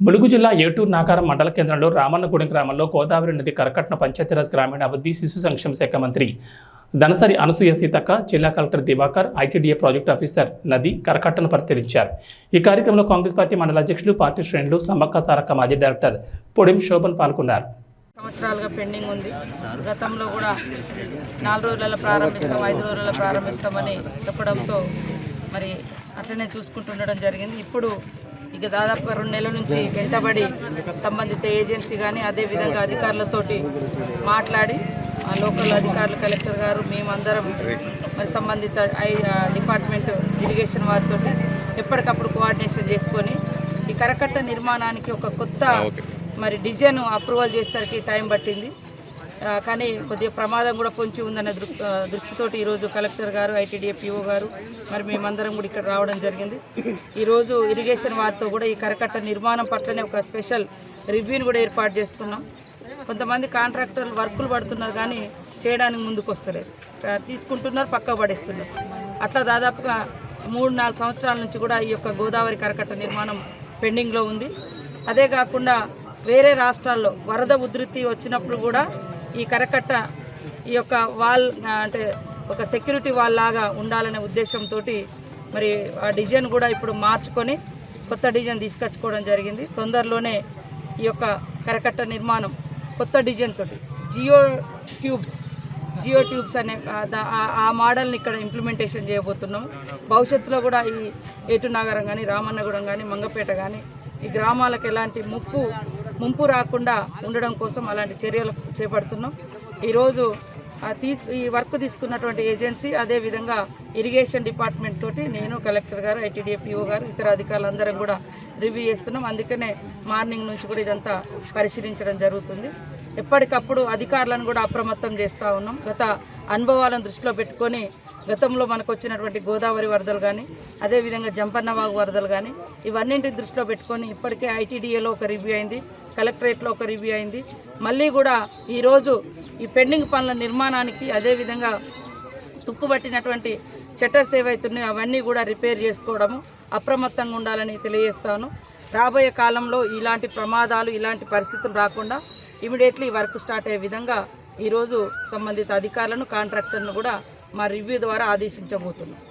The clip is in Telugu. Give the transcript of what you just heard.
ములుగు జిల్లా ఏటూరు నాగారం మండల కేంద్రంలో రామన్నగూడెం గ్రామంలో గోదావరి నది కరకట్న పంచాయతీరాజ్ గ్రామీణ అభివృద్ధి శిశు సంక్షేమ శాఖ మంత్రి ధనసరి అనసూయ సీతక్క జిల్లా collector Divakar ITDA project officer నది కరకట్టను పరిశీలించారు. ఈ కార్యక్రమంలో కాంగ్రెస్ పార్టీ మండల అధ్యక్షులు పార్టీ శ్రేణులు సమ్మక్క తారక మాజీ డైరెక్టర్ పొడిం శోభన్ పాల్గొన్నారు. సంవత్సరాలుగా పెండింగ్ ఉంది. గతంలో కూడా నాలుగు రోజులలో ప్రారంభిస్తాం ఐదు రోజులలో ప్రారంభిస్తామని చెప్పడంతో మరి అట్లనే చూసుకుంటుండడం జరిగింది. ఇప్పుడు ఇక దాదాపుగా రెండు నెలల నుంచి వెంటబడి సంబంధిత ఏజెన్సీ కానీ అదేవిధంగా అధికారులతోటి మాట్లాడి ఆ లోకల్ అధికారులు కలెక్టర్ గారు మేమందరం మరి సంబంధిత ఐ డిపార్ట్మెంట్ ఇరిగేషన్ వారితో ఎప్పటికప్పుడు కోఆర్డినేషన్ చేసుకొని ఈ కరకట్ట నిర్మాణానికి ఒక కొత్త మరి డిజైన్ అప్రూవల్ చేసేసరికి టైం పట్టింది. కానీ కొద్దిగా ప్రమాదం కూడా పొంచి ఉందన్న దృక్ దృష్టితోటి ఈరోజు కలెక్టర్ గారు ఐటీడీఏపీఓ గారు మరి మేమందరం కూడా ఇక్కడ రావడం జరిగింది. ఈరోజు ఇరిగేషన్ వారితో కూడా ఈ కరకట్ట నిర్మాణం పట్లనే ఒక స్పెషల్ రివ్యూని కూడా ఏర్పాటు చేసుకున్నాం. కొంతమంది కాంట్రాక్టర్లు వర్కులు పడుతున్నారు కానీ చేయడానికి ముందుకు వస్తలేదు. తీసుకుంటున్నారు పక్క పడేస్తున్నారు. అట్లా దాదాపుగా మూడు నాలుగు సంవత్సరాల నుంచి కూడా ఈ యొక్క గోదావరి కరకట్ట నిర్మాణం పెండింగ్లో ఉంది. అదే కాకుండా వేరే రాష్ట్రాల్లో వరద ఉధృతి వచ్చినప్పుడు కూడా ఈ కరకట్ట ఈ యొక్క వాల్ అంటే ఒక సెక్యూరిటీ వాల్ లాగా ఉండాలనే ఉద్దేశంతో మరి ఆ డిజైన్ కూడా ఇప్పుడు మార్చుకొని కొత్త డిజైన్ తీసుకొచ్చుకోవడం జరిగింది. తొందరలోనే ఈ యొక్క కరకట్ట నిర్మాణం కొత్త డిజైన్ తోటి. జియో ట్యూబ్స్ జియో ట్యూబ్స్ అనే ఆ దా- ఆ- మోడల్ని ఇక్కడ ఇంప్లిమెంటేషన్ చేయబోతున్నాం. భవిష్యత్తులో కూడా ఈ ఏటు నగరం కానీ రామన్నగూడెం కానీ మంగపేట కానీ ఈ గ్రామాలకు ఎలాంటి ముప్పు ముంపు రాకుండా ఉండడం కోసం అలాంటి చర్యలు చేపడుతున్నాం. ఈరోజు తీసుకు ఈ వర్క్ తీసుకున్నటువంటి ఏజెన్సీ అదేవిధంగా ఇరిగేషన్ డిపార్ట్మెంట్ తోటి నేను కలెక్టర్ గారు ఐటీడీఏ పిఓ గారు ఇతర అధికారులు అందరం కూడా రివ్యూ చేస్తున్నాం. అందుకనే మార్నింగ్ నుంచి కూడా ఇదంతా పరిశీలించడం జరుగుతుంది. ఎప్పటికప్పుడు అధికారులను కూడా అప్రమత్తం చేస్తూ ఉన్నాం. గత అనుభవాలను దృష్టిలో పెట్టుకొని గతంలో మనకు వచ్చినటువంటి గోదావరి వరదలు కానీ అదేవిధంగా జంపన్నవాగు వరదలు కానీ ఇవన్నింటి దృష్టిలో పెట్టుకొని ఇప్పటికే ఐటీడీఏలో ఒక రివ్యూ అయింది కలెక్టరేట్లో ఒక రివ్యూ అయింది. మళ్ళీ కూడా ఈరోజు ఈ పెండింగ్ పనుల నిర్మాణానికి అదేవిధంగా తుప్పుపట్టినటువంటి షట్టర్స్ ఏవైతున్నాయో అవన్నీ కూడా రిపేర్ చేసుకోవడము అప్రమత్తంగా ఉండాలని తెలియజేస్తాను. రాబోయే కాలంలో ఇలాంటి ప్రమాదాలు ఇలాంటి పరిస్థితులు రాకుండా ఇమీడియట్లీ వర్క్ స్టార్ట్ అయ్యే విధంగా ఈరోజు సంబంధిత అధికారులను కాంట్రాక్టర్ను కూడా మా రివ్యూ ద్వారా ఆదేశించబోతున్నాం.